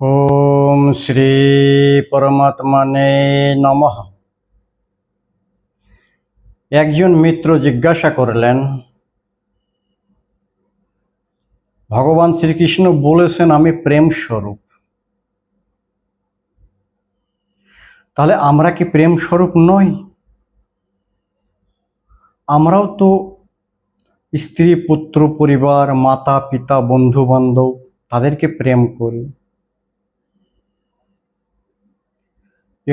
ওম শ্রী পরমাত্মানে নমঃ একজন মিত্র জিজ্ঞাসা করলেন, ভগবান শ্রীকৃষ্ণ বলেছেন আমি প্রেম স্বরূপ তাহলে আমরা কি প্রেম স্বরূপ নই? আমরাও তো স্ত্রী, পুত্র, পরিবার, মাতা, পিতা বন্ধু বান্ধব তাদেরকে প্রেম করি।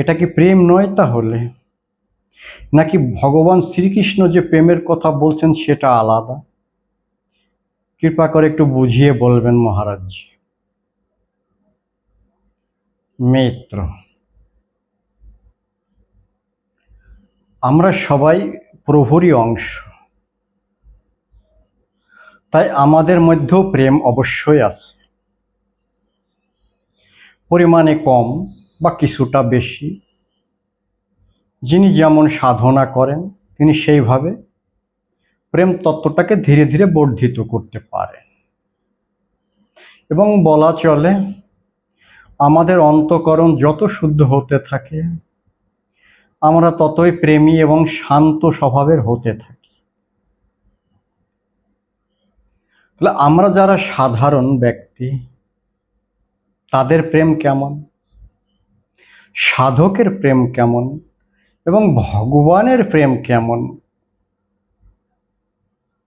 এটা কি প্রেম নয় তাহলে? নাকি ভগবান শ্রীকৃষ্ণ যে প্রেমের কথা বলছেন সেটা আলাদা? কৃপা করে একটু বুঝিয়ে বলবেন মহারাজ। মিত্র। আমরা সবাই প্রভুরই অংশ। তাই আমাদের মধ্যেও প্রেম অবশ্যই আছে। পরিমাণে কম বা কিছুটা বেশি। যিনি যেমন সাধনা করেন, তিনি সেইভাবে প্রেম তত্ত্বটাকে ধীরে ধীরে বর্ধিত করতে পারেন। এবং বলা চলে, আমাদের অন্তকরণ যত শুদ্ধ হতে থাকে, আমরা ততই প্রেমী এবং শান্ত স্বভাবের হতে থাকি। তাহলে আমরা যারা সাধারণ ব্যক্তি, তাদের প্রেম কেমন? সাধকের প্রেম কেমন এবং ভগবানের প্রেম কেমন?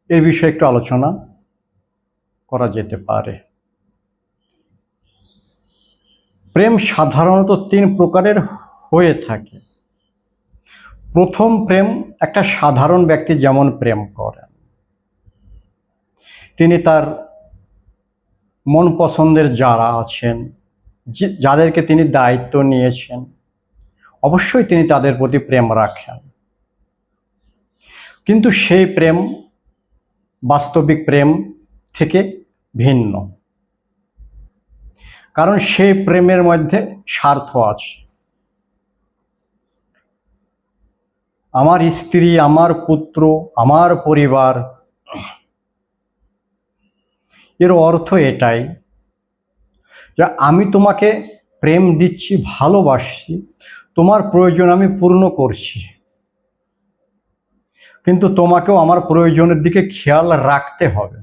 এর বিষয়ে একটু আলোচনা করা যেতে পারে। প্রেম সাধারণত তিন প্রকারের হয়ে থাকে। প্রথম প্রেম একটা সাধারণ ব্যক্তি যেমন প্রেম করেন। তিনি তার মন পছন্দের যারা আছেন যাদেরকে তিনি দায়িত্ব নিয়েছেন, অবশ্যই তিনি তাদের প্রতি প্রেম রাখেন। কিন্তু সেই প্রেম, বাস্তবিক প্রেম থেকে ভিন্ন। কারণ সেই প্রেমের মধ্যে স্বার্থ আছে। আমার স্ত্রী, আমার পুত্র, আমার পরিবার, এর অর্থ এটাই যে আমি তোমাকে প্রেম দিচ্ছি, ভালোবাসছি, তোমার প্রয়োজন আমি পূর্ণ করছি। কিন্তু তোমাকেও আমার প্রয়োজনের দিকে খেয়াল রাখতে হবে।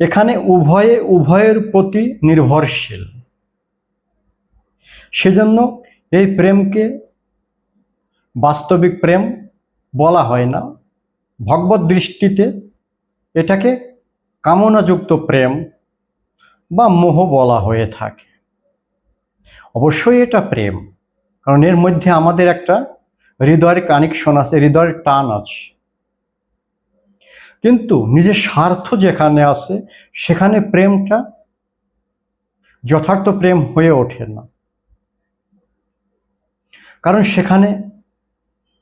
এখানে উভয়ে, উভয়ের প্রতি নির্ভরশীল। সেজন্য এই প্রেমকে বাস্তবিক প্রেম বলা হয় না। ভগবত দৃষ্টিতে এটাকে কামনাযুক্ত প্রেম বা মোহ বলা হয়ে থাকে। অবশ্যই এটা প্রেম, কারণ এর মধ্যে আমাদের একটা হৃদয়ের কানেকশন আছে, হৃদয়ের টান আছে। কিন্তু নিজের স্বার্থ যেখানে আছে, সেখানে প্রেমটা যথার্থ প্রেম হয়ে ওঠে না। কারণ সেখানে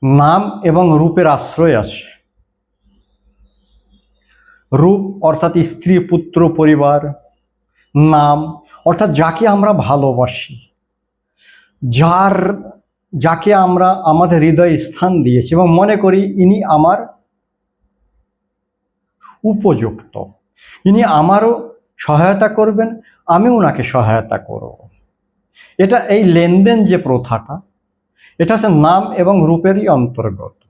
নাম এবং রূপের আশ্রয় আছে। রূপ, অর্থাৎ স্ত্রী, পুত্র, পরিবার, নাম, অর্থাৎ যাকে আমরা ভালোবাসি, যার, যাকে আমরা আমাদের হৃদয়ে স্থান দিয়েছি এবং মনে করি ইনি আমার উপযুক্ত। ইনি আমারও সহায়তা করবেন, আমি ওনাকে সহায়তা করব। এটা এই লেনদেন যে প্রথাটা, এটা হচ্ছে নাম এবং রূপেরই অন্তর্গত।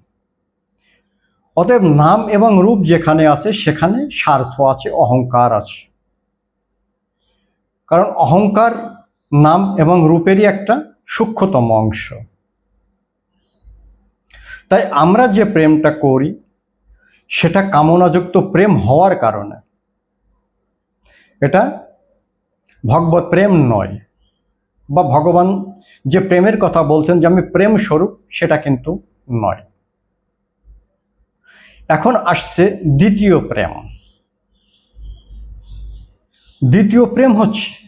অতএব নাম এবং রূপ যেখানে আছে, সেখানে স্বার্থ আছে, অহংকার আছে। কারণ অহংকার নাম এবং রূপেরই একটা সূক্ষ্মতম অংশ। তাই আমরা যে প্রেমটা করি, সেটা কামনাযুক্ত প্রেম হওয়ার কারণে। এটা ভগবত প্রেম নয়। বা ভগবান যে প্রেমের কথা বলছেন যে আমি প্রেম স্বরূপ সেটা কিন্তু নয়। এখন আসছে দ্বিতীয় প্রেম। দ্বিতীয় প্রেম হচ্ছে,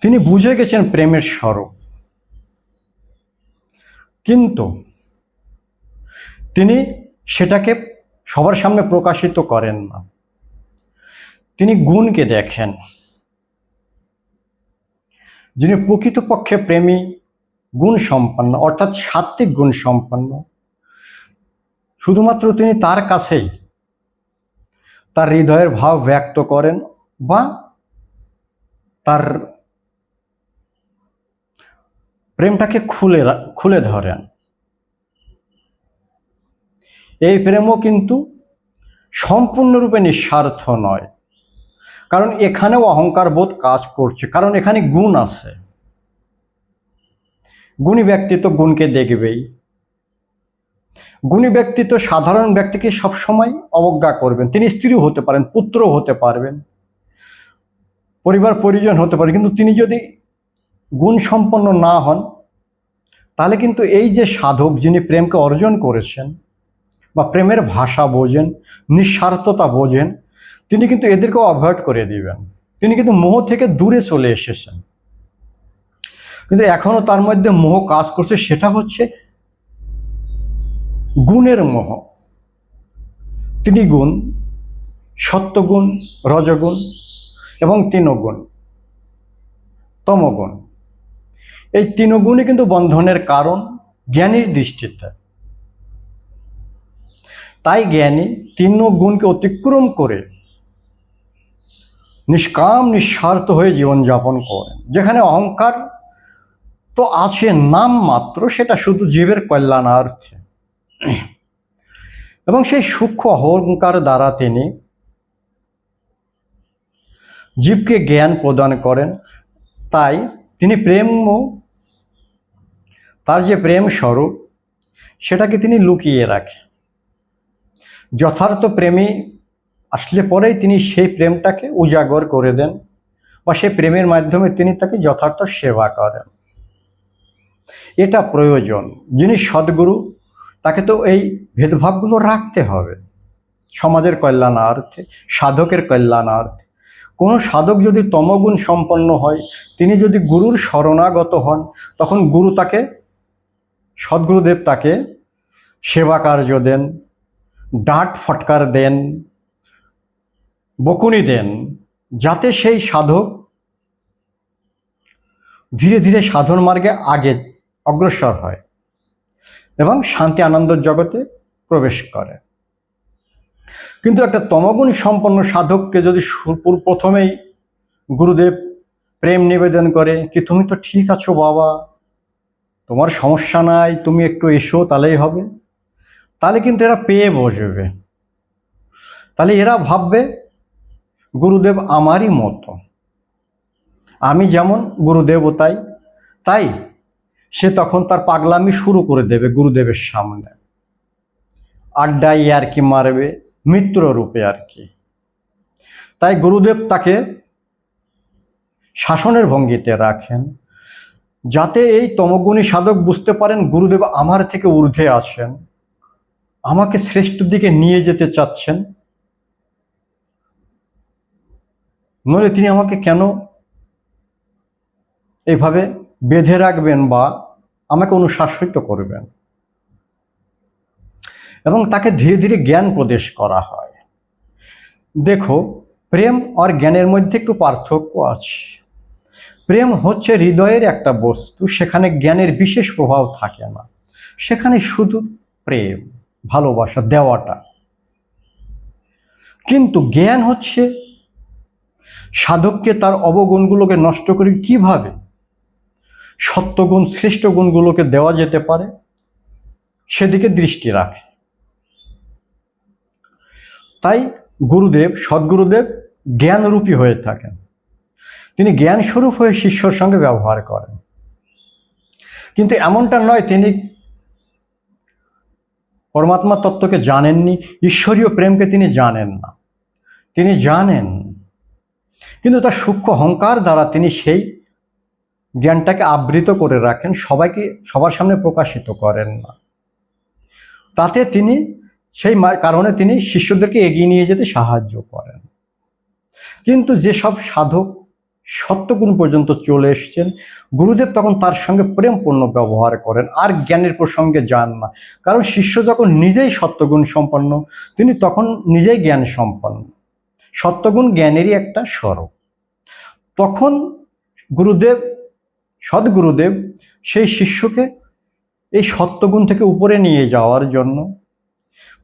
তিনি বুঝে গেছেন প্রেমের স্বরূপ। কিন্তু তিনি সেটাকে সবার সামনে প্রকাশিত করেন না। তিনি গুণকে দেখেন। যিনি প্রকৃতপক্ষে প্রেমী গুণ সম্পন্ন অর্থাৎ সাত্ত্বিক গুণ সম্পন্ন শুধুমাত্র তিনি তার কাছেই তার হৃদয়ের ভাব ব্যক্ত করেন বা তার প্রেমটাকে খুলে খুলে ধরেন। এই প্রেমও কিন্তু সম্পূর্ণরূপে নিঃস্বার্থ নয়। কারণ এখানেও অহংকার বোধ কাজ করছে। কারণ এখানে গুণ আছে। গুণী ব্যক্তি তো গুণকে দেখবেই। গুণী ব্যক্তি তো সাধারণ ব্যক্তিকে সবসময় অবজ্ঞা করবেন। তিনি স্ত্রীও হতে পারেন, পুত্রও হতে পারবেন। পরিবার, পরিজন হতে পারে। কিন্তু তিনি যদি গুণ সম্পন্ন না হন, তাহলে কিন্তু এই যে সাধক যিনি প্রেমকে অর্জন করেছেন বা প্রেমের ভাষা বোঝেন, নিঃস্বার্থতা বোঝেন, তিনি কিন্তু এদেরকেও অ্যাভয়েড করে দিবেন। তিনি কিন্তু মোহ থেকে দূরে চলে এসেছেন। কিন্তু এখনও তার মধ্যে মোহ কাজ করছে, সেটা হচ্ছে গুণের মোহ। তিনি গুণ, সত্যগুণ, রজগুণ এবং তিনগুণ, তমগুণ। এই তিনগুণই কিন্তু বন্ধনের কারণ, জ্ঞানীর দৃষ্টিতে। তাই জ্ঞানী তিন গুণকে অতিক্রম করে নিষ্কাম, নিঃস্বার্থ হয়ে জীবনযাপন করেন। যেখানে অহংকার তো আছে নাম মাত্র সেটা শুধু জীবের কল্যাণার্থে। এবং সেই সূক্ষ্ম অহংকার দ্বারা তিনি জীবকে জ্ঞান প্রদান করেন। তাই তিনি প্রেম তার যে প্রেম স্বরূপ, সেটাকে তিনি লুকিয়ে রাখেন যথার্থ প্রেমী আসলে পরেই তিনি সেই প্রেমটাকে উজাগর করে দেন বা সেই প্রেমের মাধ্যমে তিনি তাকে যথার্থ সেবা করেন। এটা প্রয়োজন। যিনি সদ্গুরু তাকে তো এই ভেদভাবগুলো রাখতে হবে। সমাজের কল্যাণার্থে, সাধকের কল্যাণার্থে। কোনো সাধক যদি তমগুণ সম্পন্ন হয়, তিনি যদি গুরুর শরণাগত হন, তখন গুরু তাকে, সদ্গুরুদেব তাকে সেবা কার্য দেন, ডাঁট ফটকার দেন, বকুনি দেন, যাতে সেই সাধক ধীরে ধীরে সাধন মার্গে আগে অগ্রসর হয়। এবং শান্তি আনন্দ জগতে প্রবেশ করে। কিন্তু একটা তমগুণ সম্পন্ন সাধককে যদি সু- প্রথমেই গুরুদেব প্রেম নিবেদন করে, কি তুমি তো ঠিক আছো বাবা, তোমার সমস্যা নাই, তুমি একটু এসো, তাহলেই হবে। তাহলে কিন্তু এরা পেয়ে বসবে। তাহলে এরা ভাববে, গুরুদেব আমারই মতো। আমি যেমন গুরুদেবও তাই তাই সে তখন তার পাগলামি শুরু করে দেবে গুরুদেবের সামনে। আড্ডাই আর কি মারবে মিত্র রূপে আর কি। তাই গুরুদেব তাকে শাসনের ভঙ্গিতে রাখেন। যাতে এই তমগুণী সাধক বুঝতে পারেন, গুরুদেব আমার থেকে ঊর্ধ্বে আছেন। আমাকে শ্রেষ্ঠ দিকে নিয়ে যেতে চাচ্ছেন। নইলে তিনি আমাকে কেন এইভাবে বেঁধে রাখবেন বা আমাকে অনুশাসিত করবেন। এবং তাকে ধীরে ধীরে জ্ঞান প্রদেশ করা হয়। দেখো, প্রেম আর জ্ঞানের মধ্যে একটু পার্থক্য আছে। প্রেম হচ্ছে হৃদয়ের একটা বস্তু, সেখানে জ্ঞানের বিশেষ প্রভাব থাকে না। সেখানে শুধু প্রেম, ভালোবাসা দেওয়াটা। কিন্তু জ্ঞান হচ্ছে সাধককে তার অবগুণগুলোকে নষ্ট করে কীভাবে? সত্যগুণ শ্রেষ্ঠ গুণগুলোকে দেওয়া যেতে পারে, সেদিকে দৃষ্টি রাখে। তাই গুরুদেব, সদ্গুরুদেব জ্ঞানরূপী হয়ে থাকেন। তিনি জ্ঞান স্বরূপ হয়ে শিষ্যর সঙ্গে ব্যবহার করেন। কিন্তু এমনটা নয়, তিনি পরমাত্মা তত্ত্বকে জানেননি, ঈশ্বরীয় প্রেমকে তিনি জানেন না। তিনি জানেন, কিন্তু তার সূক্ষ্ম অহংকার দ্বারা তিনি সেই জ্ঞানটাকে আবৃত করে রাখেন, সবাইকে সবার সামনে প্রকাশিত করেন না। তাতে তিনি সেই কারণে তিনি শিষ্যদেরকে এগিয়ে নিয়ে যেতে সাহায্য করেন। কিন্তু যেসব সাধক সত্যগুণ পর্যন্ত চলে এসছেন, গুরুদেব তখন তার সঙ্গে প্রেমপূর্ণ ব্যবহার করেন, আর জ্ঞানের প্রসঙ্গে যান না। কারণ শিষ্য যখন নিজেই সত্যগুণ সম্পন্ন, তিনি তখন নিজেই জ্ঞান সম্পন্ন। সত্যগুণ জ্ঞানেরই একটা স্বরূপ। তখন গুরুদেব সদ্গুরুদেব সেই শিষ্যকে এই সত্যগুণ থেকে উপরে নিয়ে যাওয়ার জন্য,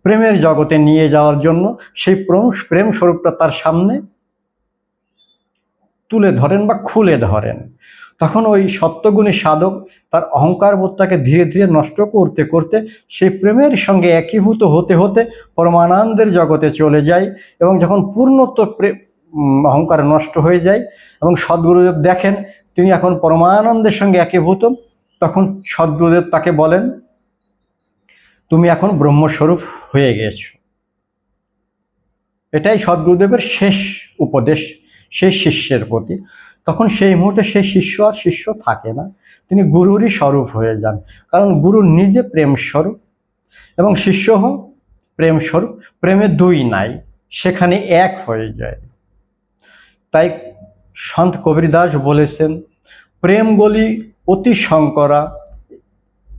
প্রেমের জগতে নিয়ে যাওয়ার জন্য সেই প্রেম প্রেম স্বরূপটা তার সামনে তুলে ধরেন বা খুলে ধরেন। তখন ওই সত্যগুণী সাধক তার অহংকার বোধটাকে ধীরে ধীরে নষ্ট করতে করতে সেই প্রেমের সঙ্গে একীভূত হতে হতে পরমানন্দের জগতে চলে যায় এবং যখন পূর্ণত্ব প্রে- অহংকার নষ্ট হয়ে যায় এবং সদ্গুরুদেব দেখেন তিনি এখন পরমানন্দের সঙ্গে একীভূত। তখন সদ্গুরুদেব তাকে বলেন, তুমি এখন ব্রহ্মস্বরূপ হয়ে গেছো এটাই সদ্গুরুদেবের শেষ উপদেশ সেই শিষ্যের প্রতি। তখন সেই মুহূর্তে সেই শিষ্য আর শিষ্য থাকে না। তিনি গুরুরই স্বরূপ হয়ে যান। কারণ গুরু নিজে প্রেম স্বরূপ এবং শিষ্য হোক প্রেম স্বরূপ প্রেমে দুই নাই, সেখানে এক হয়ে যায়। তাই সন্ত কবিরদাস বলেছেন প্রেম গলি অতি শঙ্করা,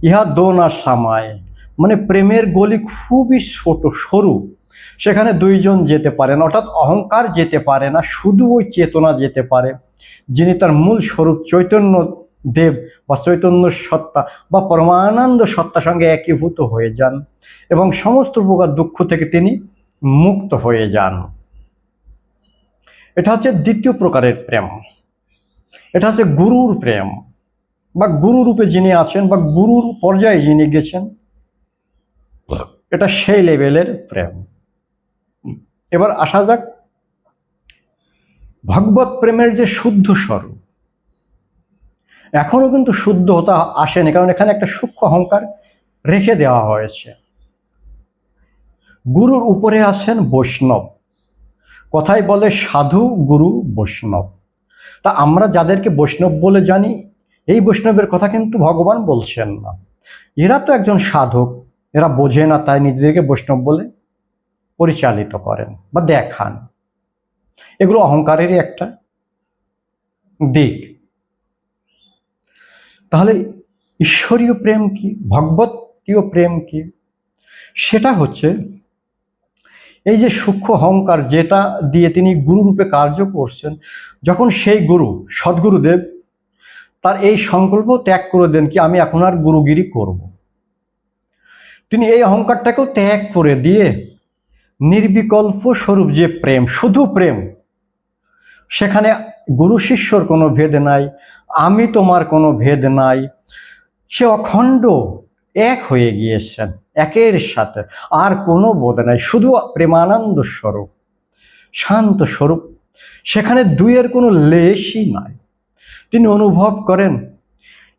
ইহা দোনা সামায়। মানে প্রেমের গলি খুবই ছোট, সরু। সেখানে দুইজন যেতে পারে না, অর্থাৎ অহংকার যেতে পারে না, শুধু ওই চেতনা যেতে পারে, যিনি তার মূল স্বরূপ চৈতন্য দেব বা চৈতন্য সত্তা বা পরমানন্দ সত্তার সঙ্গে একীভূত হয়ে যান এবং সমস্ত প্রকার দুঃখ থেকে তিনি মুক্ত হয়ে যান। এটা হচ্ছে দ্বিতীয় প্রকারের প্রেম। এটা হচ্ছে গুরুর প্রেম। বা গুরু রূপে যিনি আছেন বা গুরুর পর্যায়ে যিনি গেছেন, এটা সেই লেভেলের প্রেম। এবার আসা যাক, ভগবত প্রেমের যে শুদ্ধ স্বরূপ, এখনও কিন্তু শুদ্ধ হতে আসেনি, কারণ এখানে একটা সূক্ষ্ম অহংকার রেখে দেওয়া হয়েছে। গুরুর উপরে আছেন বৈষ্ণব। কথাই বলে সাধু গুরু বৈষ্ণব। তা আমরা যাদেরকে বৈষ্ণব বলে জানি, এই বৈষ্ণবের কথা কিন্তু ভগবান বলছেন না। এরা তো একজন সাধক, এরা বোঝে না, তাই নিজেদেরকে বৈষ্ণব বলে পরিচালিত করেন বা দেখান। এগুলো অহংকারেরই একটা দিক। তাহলে ঈশ্বরীয় প্রেম কি, ভগবতীয় প্রেম কি? সেটা হচ্ছে এই যে সূক্ষ্ম অহংকার যেটা দিয়ে তিনি গুরুরূপে কার্য করছেন, যখন সেই গুরু, সদ্গুরুদেব, তার এই সংকল্প ত্যাগ করে দেন কি আমি এখন আর গুরুগিরি করব। তিনি এই অহংকারটাকেও ত্যাগ করে দিয়ে নির্বিকল্প স্বরূপ যে প্রেম, শুধু প্রেম, সেখানে গুরু শিষ্যর কোনো ভেদ নাই, আমি তোমার কোনো ভেদ নাই, সে অখণ্ড এক হয়ে গিয়েছেন, একের সাথে। আর কোনো বোধ নাই, শুধু প্রেমানন্দ স্বরূপ, শান্ত স্বরূপ। সেখানে দুইয়ের কোনো লেশই নাই। তিনি অনুভব করেন,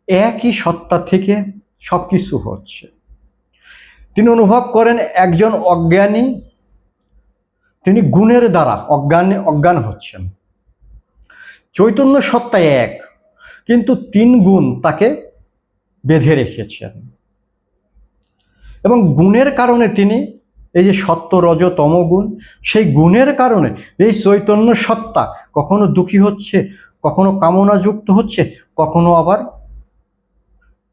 একই সত্তা থেকে সব কিছু হচ্ছে। তিনি অনুভব করেন একজন অজ্ঞানী, তিনি গুণের দ্বারা অজ্ঞান অজ্ঞান হচ্ছেন। চৈতন্য সত্তা এক, কিন্তু তিন গুণ তাকে বেঁধে রেখেছেন। এবং গুণের কারণে তিনি এই যে সত্য রজ তম গুণ, সেই গুণের কারণে এই চৈতন্য সত্তা কখনো দুঃখী হচ্ছে, কখনো কামনাযুক্ত হচ্ছে, কখনো আবার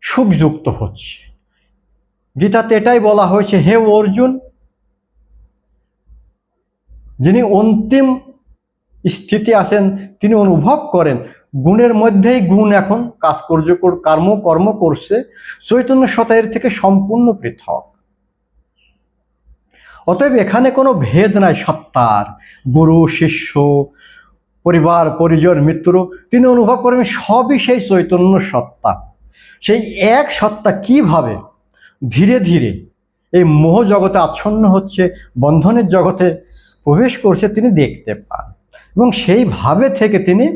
সুখযুক্ত হচ্ছে। গীতাতে এটাই বলা হয়েছে, হে অর্জুন, যিনি অন্তিম স্থিতি আছেন তিনি অনুভব করেন, গুণের মধ্যেই গুণ এখন কাজ কার্য কর্ম কর্ম করছে, চৈতন্য শতায়ের থেকে সম্পূর্ণ পৃথক। অতএব এখানে কোনো ভেদ নাই সত্তার, গুরু, শিষ্য, পরিবার, পরিজন, মিত্র, তিনি অনুভব করেন সবই সেই চৈতন্য সত্তা। সেই এক সত্তা কীভাবে? ধীরে ধীরে এই মোহ জগতে আচ্ছন্ন হচ্ছে, বন্ধনের জগতে প্রবেশ করছে, তিনি দেখতে পান। এবং সেইভাবে থেকে তিনি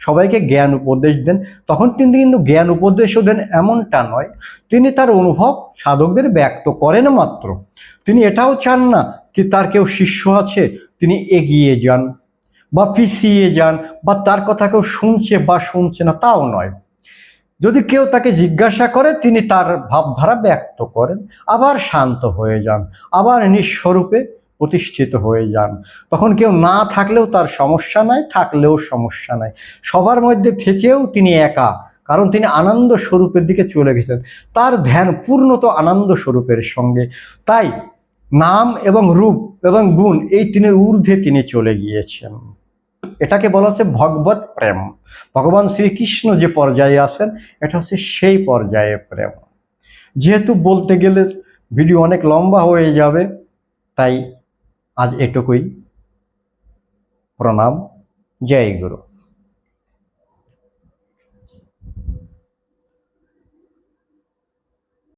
সবাইকে জ্ঞান উপদেশ দেন। তখন তিনি কিন্তু জ্ঞান উপদেশও দেন এমনটা নয়, তিনি তার অনুভব সাধকদের ব্যক্ত করেন মাত্র। তিনি এটাও চান না কি তার কেউ শিষ্য আছে, তিনি এগিয়ে যান বা পিছিয়ে যান বা তার কথা কেউ শুনছে বা শুনছে না, তাও নয়। যদি কেউ তাকে জিজ্ঞাসা করে, তিনি তার ভাবধারা ব্যক্ত করেন, আবার শান্ত হয়ে যান, আবার নিঃস্বরূপে প্রতিষ্ঠিত হয়ে যান। তখন কেউ না থাকলেও তার সমস্যা নাই, থাকলেও সমস্যা নাই। সবার মধ্যে থেকেও তিনি একা, কারণ তিনি আনন্দ স্বরূপের দিকে চলে গেছেন। তার ধ্যান পূর্ণত আনন্দ স্বরূপের সঙ্গে। তাই নাম এবং রূপ এবং গুণ এই তিনের ঊর্ধ্বে তিনি চলে গিয়েছেন। এটাকে বলা হচ্ছে ভগবত প্রেম। ভগবান শ্রীকৃষ্ণ যে পর্যায়ে আসেন এটা হচ্ছে সেই পর্যায়ে প্রেম। যেহেতু বলতে গেলে ভিডিও অনেক লম্বা হয়ে যাবে, তাই আজ এটুকুই। প্রণাম। জয় গুরু।